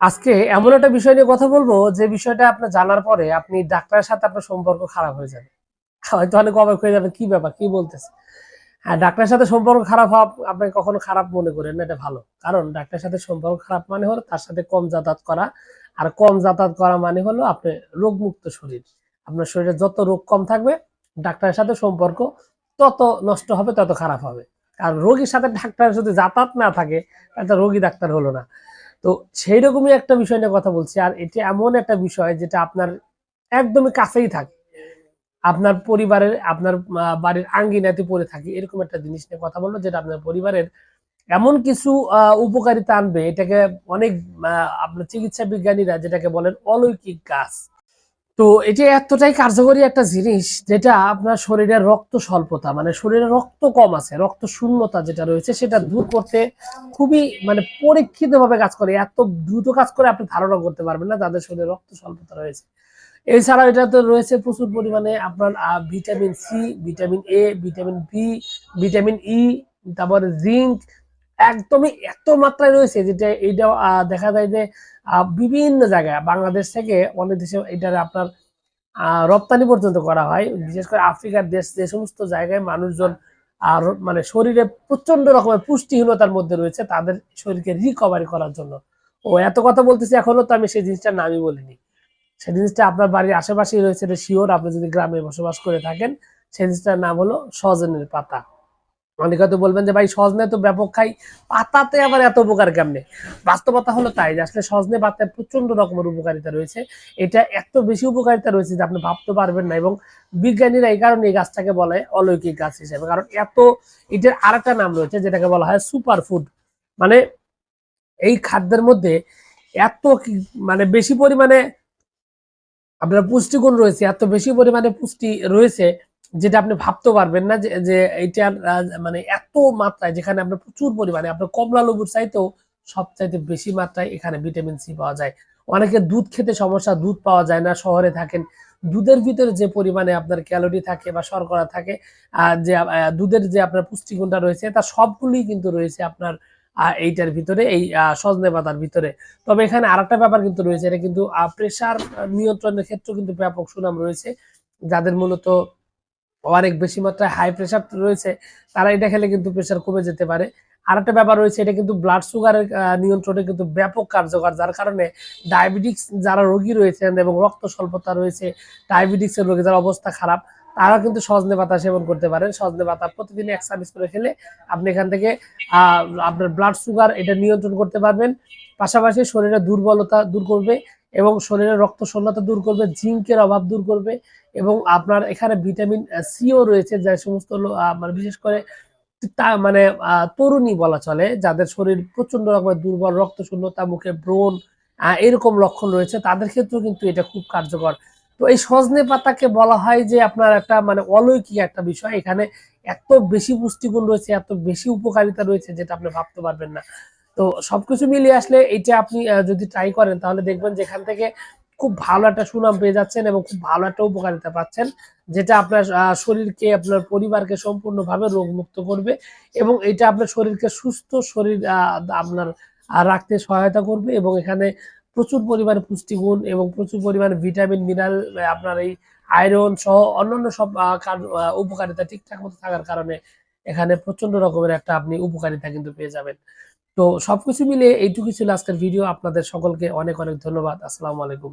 আজকে এমন একটা বিষয় নিয়ে কথা বলব, যে বিষয়টা আপনার জানার পরে আপনি ডাক্তারের সাথে আপনার সম্পর্ক খারাপ হয়ে যাবে। হয়তো অনেক অবাক হয়ে যাবে কি ব্যাপার, কি বলতেছে? হ্যাঁ ডাক্তারের সাথে সম্পর্ক খারাপ হওয়া আপনি কখনো খারাপ মনে করেন না, এটা ভালো। কারণ ডাক্তারের সাথে সম্পর্ক খারাপ মানে হলো তার সাথে কম যাতায়াত করা, আর কম যাতায়াত করা মানে হলো আপনি রোগমুক্ত শরীর। আপনার শরীরে যত রোগ কম থাকবে, ডাক্তারের সাথে সম্পর্ক তত নষ্ট হবে, তত খারাপ হবে। আর রোগীর সাথে ডাক্তারের যদি যাতায়াত না থাকে, তাহলে রোগী ডাক্তার হলো না। তো সেই রকমই একটা বিষয় নিয়ে কথা বলছি। আর এটি এমন একটা বিষয় যেটা আপনার একদমই কাছেই থাকে। আপনার পরিবারের, আপনার বাড়ির আঙ্গিনাতে পড়ে থাকে এরকম একটা জিনিস নিয়ে কথা বলল যেটা আপনার পরিবারের এমন কিছু উপকারিতা আনবে। এটাকে অনেক আপনার চিকিৎসা বিজ্ঞানীরা যেটাকে বলেন অলৌকিক গাছ। তো এটি এতটাই কার্যকরী একটা জিনিস যেটা আপনার শরীরের রক্ত স্বল্পতা মানে শরীরে রক্ত কম আছে, রক্ত শূন্যতা যেটা রয়েছে সেটা দূর করতে খুবই মানে পরীক্ষিত ভাবে কাজ করে। এত দ্রুত কাজ করে আপনি ধারণা করতে পারবেন না তাদের শরীরে রক্ত স্বল্পতা রয়েছে। এছাড়া এটা তো রয়েছে প্রচুর পরিমাণে আপনার vitamin C, vitamin A, vitamin B, vitamin E, তারপরে জিঙ্ক একদমই এত মাত্রায় রয়েছে যেটা এইটা দেখা যায় যে বিভিন্ন জায়গায়, বাংলাদেশ থেকে অনেক দেশে এটা আপনার রপ্তানি পর্যন্ত করা হয়। বিশেষ করে আফ্রিকার দেশ, যে সমস্ত জায়গায় মানুষজন আর মানে শরীরে প্রচণ্ড রকমের পুষ্টিহীনতার মধ্যে রয়েছে, তাদের শরীরকে রিকভারি করার জন্য। ও, এত কথা বলতেছি এখনও তো আমি সেই জিনিসটার নামই বলিনি। সেই জিনিসটা আপনার বাড়ির আশেপাশেই রয়েছে, এটা শিওর আপনি যদি গ্রামে বসবাস করে থাকেন, সেই জিনিসটার নাম হলো সজনের পাতা। অনেকে হয়তো বলবেন যে, ভাই, সজনে তো ব্যাপক খাই, পাতাতে আবার এত উপকার কেমনে? বাস্তবতা হলো তাই যে, আসলে সজনে পাতায় প্রচণ্ড রকমের উপকারিতা রয়েছে। এটা এত বেশি উপকারিতা রয়েছে যে, আপনি ভাবতে পারবেন না এবং বিজ্ঞানীরা এই কারণে এই গাছটাকে বলে অলৌকিক গাছ হিসেবে। কারণ এত, এটার আরেকটা নাম রয়েছে যেটাকে বলা হয় সুপার ফুড মানে এই খাদ্যের মধ্যে এত মানে বেশি পরিমাণে আপনার পুষ্টিগুণ রয়েছে, এত বেশি পরিমাণে পুষ্টি রয়েছে যেটা আপনি ভাবতে পারবেন না যে এইটার মানে এত মাত্রায় যেখানে আপনার প্রচুর পরিমাণে, আপনার কমলা লেবুর চাইতেও সবচাইতে বেশি মাত্রায় এখানে ভিটামিন সি পাওয়া যায়। অনেকে দুধ খেতে সমস্যা, দুধ পাওয়া যায় না, শহরে থাকেন। দুধের ভিতরে যে পরিমাণে আপনার ক্যালোরি থাকে বা শর্করা থাকে যে দুধের যে আপনার পুষ্টিগুণটা রয়েছে, তা সবগুলোই কিন্তু রয়েছে আপনার এইটার ভিতরে, এই সজনে পাতার ভিতরে। তবে এখানে আরেকটা ব্যাপার কিন্তু রয়েছে, এটা কিন্তু প্রেসার নিয়ন্ত্রণের ক্ষেত্রেও কিন্তু ব্যাপক সুনাম রয়েছে, যাদের মূলত অনেক বেশি মাত্রায় হাই প্রেশার রয়েছে, তারা এটা খেলে কিন্তু প্রেশার কমে যেতে পারে। আরেকটা ব্যাপার রয়েছে, এটা কিন্তু ব্লাড সুগারের নিয়ন্ত্রণে কিন্তু ব্যাপক কার্যকর, যার কারণে ডায়াবেটিক্স যারা রোগী রয়েছেন এবং রক্ত স্বল্পতা রয়েছে ডায়াবেটিক্সের রোগী যারা অবস্থা খারাপ তারা কিন্তু সজনে পাতা সেবন করতে পারেন। সজনে পাতা প্রতিদিন এক চামচ করে খেলে আপনি এখান থেকে আপনার ব্লাড সুগার এটা নিয়ন্ত্রণ করতে পারবেন। পাশাপাশি শরীরের দুর্বলতা দূর করবে এবং শরীরের রক্ত শূন্যতা দূর করবে, জিঙ্কের অভাব দূর করবে এবং আপনার এখানে ভিটামিন সিও রয়েছে যে সমস্ত মানে বিশেষ করে তা মানে তরুণী বলা চলে, যাদের শরীর প্রচণ্ড রকমের দুর্বল, রক্ত শূন্যতা, মুখে ব্রণ এরকম লক্ষণ রয়েছে, তাদের ক্ষেত্রেও কিন্তু এটা খুব কার্যকর। তো এই সজনে পাতাকে বলা হয় যে আপনার একটা মানে অলৌকিক একটা বিষয়, এখানে এত বেশি পুষ্টিগুণ রয়েছে, এত বেশি উপকারিতা রয়েছে যেটা আপনি ভাবতে পারবেন না। তো সবকিছু মিলিয়ে আসলে এইটা আপনি যদি ট্রাই করেন, তাহলে দেখবেন যেখান থেকে খুব ভালো একটা সুনাম পেয়ে যাচ্ছেন এবং খুব ভালো একটা উপকারিতা পাচ্ছেন, যেটা আপনার শরীরকে, আপনার পরিবারকে সম্পূর্ণভাবে রোগমুক্ত করবে এবং এটা আপনার শরীরকে সুস্থ শরীর আপনার রাখতে সহায়তা করবে এবং এখানে প্রচুর পরিমাণে পুষ্টিগুণ এবং প্রচুর পরিমাণে ভিটামিন মিনারেল আপনার এই আয়রন সহ অন্যান্য সব কার- উপকারিতা ঠিকঠাক মতো থাকার কারণে এখানে প্রচণ্ড রকমের একটা আপনি উপকারিতা কিন্তু পেয়ে যাবেন। তো সবকিছু মিলে এইটুকু ছিল আজকের ভিডিও। আপনাদের সকলকে অনেক অনেক ধন্যবাদ। আসসালামু আলাইকুম।